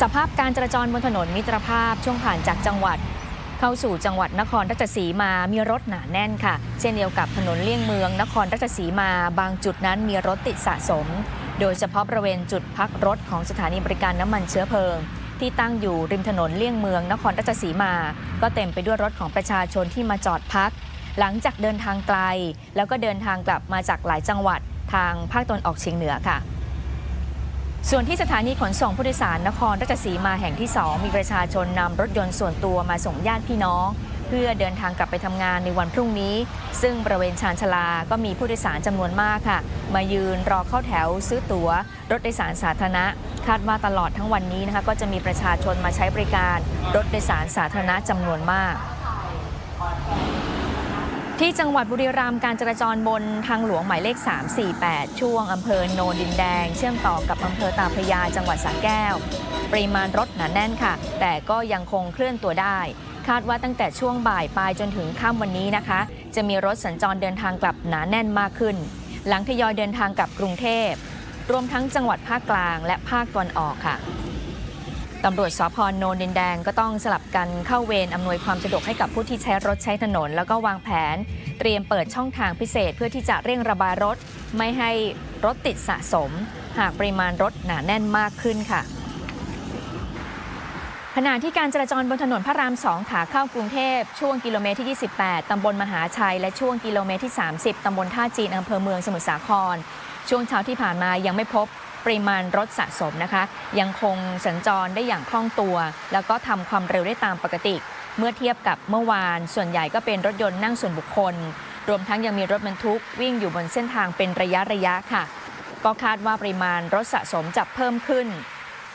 สภาพการจราจรบนถนนมิตรภาพช่วงผ่านจากจังหวัด เข้าสู่จังหวัดนครราชสีมามีรถหนาแน่นค่ะ เช่นเดียวกับถนนเลี่ยงเมือง นครราชสีมาบางจุดนั้นมีรถติดสะสม โดยเฉพาะบริเวณจุดพักรถของสถานีบริการน้ำมันเชื้อเพลิง ที่ตั้งอยู่ริมถนนเลี่ยงเมือง นครราชสีมา ก็เต็มไปด้วยรถของประชาชนที่มาจอดพัก หลังจากเดินทางไกล แล้วก็เดินทางกลับมาจากหลายจังหวัดทางภาคตะวันออกเฉียงเหนือค่ะ ส่วนที่สถานีขนส่งผู้โดยสารนครราชสีมาแห่งที่ 2 มีประชาชนนำรถยนต์ส่วนตัวมาส่งญาติพี่น้อง เพื่อเดินทางกลับไปทำงานในวันพรุ่งนี้ ซึ่งบริเวณชานชาลาก็มีผู้โดยสารจำนวนมากค่ะ มายืนรอเข้าแถวซื้อตั๋ว รถโดยสารสาธารณะ คาดว่าตลอดทั้งวันนี้นะคะก็จะมีประชาชนมาใช้บริการ รถโดยสารสาธารณะจำนวนมาก ที่จังหวัดบุรีรัมย์การจราจรบนทางหลวงหมายเลข 348 ช่วงอำเภอโนนดินแดง เชื่อมต่อกับอำเภอตาพระยาจังหวัดสระแก้ว ปริมาณรถหนาแน่นค่ะ แต่ก็ยังคงเคลื่อนตัวได้ คาดว่าตั้งแต่ช่วงบ่ายไปจนถึงค่ำวันนี้นะคะ จะมีรถสัญจรเดินทางกลับหนาแน่นมากขึ้น หลังทยอยเดินทางกลับกรุงเทพ รวมทั้งจังหวัดภาคกลางและภาคตะวันออกค่ะ ตำรวจสพโนนดินแดงก็ต้องสลับกันเข้าเวรอำนวยความสะดวกให้กับผู้ที่ใช้รถใช้ถนน แล้วก็วางแผน เตรียมเปิดช่องทางพิเศษเพื่อที่จะเร่งระบายรถ ไม่ให้รถติดสะสม หากปริมาณรถหนาแน่นมากขึ้นค่ะขณะที่การจราจรบนถนนพระราม 2 ขาเข้ากรุงเทพ ช่วงกิโลเมตรที่ 28 ตำบลมหาชัย และช่วงกิโลเมตรที่ 30 ตำบลท่าจีนอำเภอเมืองสมุทรสาคร ช่วงเช้าที่ผ่านมายังไม่พบ ปริมาณรถสะสมนะคะ ยังคงสัญจรได้อย่างคล่องตัว แล้วก็ทำความเร็วได้ตามปกติ เมื่อเทียบกับเมื่อวาน ส่วนใหญ่ก็เป็นรถยนต์นั่งส่วนบุคคล รวมทั้งยังมีรถบรรทุกวิ่งอยู่บนเส้นทางเป็นระยะระยะค่ะ ก็คาดว่าปริมาณรถสะสมจะเพิ่มขึ้น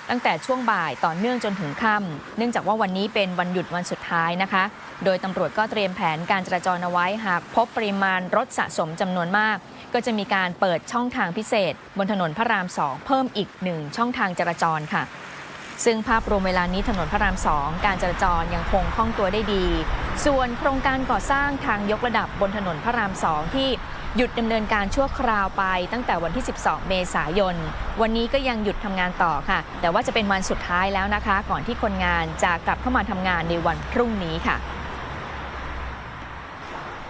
ตั้งแต่ช่วงบ่ายต่อเนื่องจนถึงค่ำเนื่องจากว่าวันนี้เป็นวันหยุดวันสุดท้ายนะคะ โดยตำรวจก็เตรียมแผนการจราจรเอาไว้หากพบปริมาณรถสะสมจำนวนมาก ก็จะมีการเปิดช่องทางพิเศษ บนถนนพระราม2เพิ่มอีกหนึ่งช่องทางจราจรค่ะ ซึ่งภาพรวมเวลานี้ถนนพระราม2การจราจรยังคงคล่องตัวได้ดี ส่วนโครงการก่อสร้างทางยกระดับบนถนนพระราม2ที่ หยุดดำเนินการชั่วคราวไปตั้งแต่วันที่ 12 เมษายน วันนี้ก็ยังหยุดทำงานต่อค่ะ แต่ว่าจะเป็นวันสุดท้ายแล้วนะคะ ก่อนที่คนงานจะกลับเข้ามาทำงานในวันพรุ่งนี้ค่ะ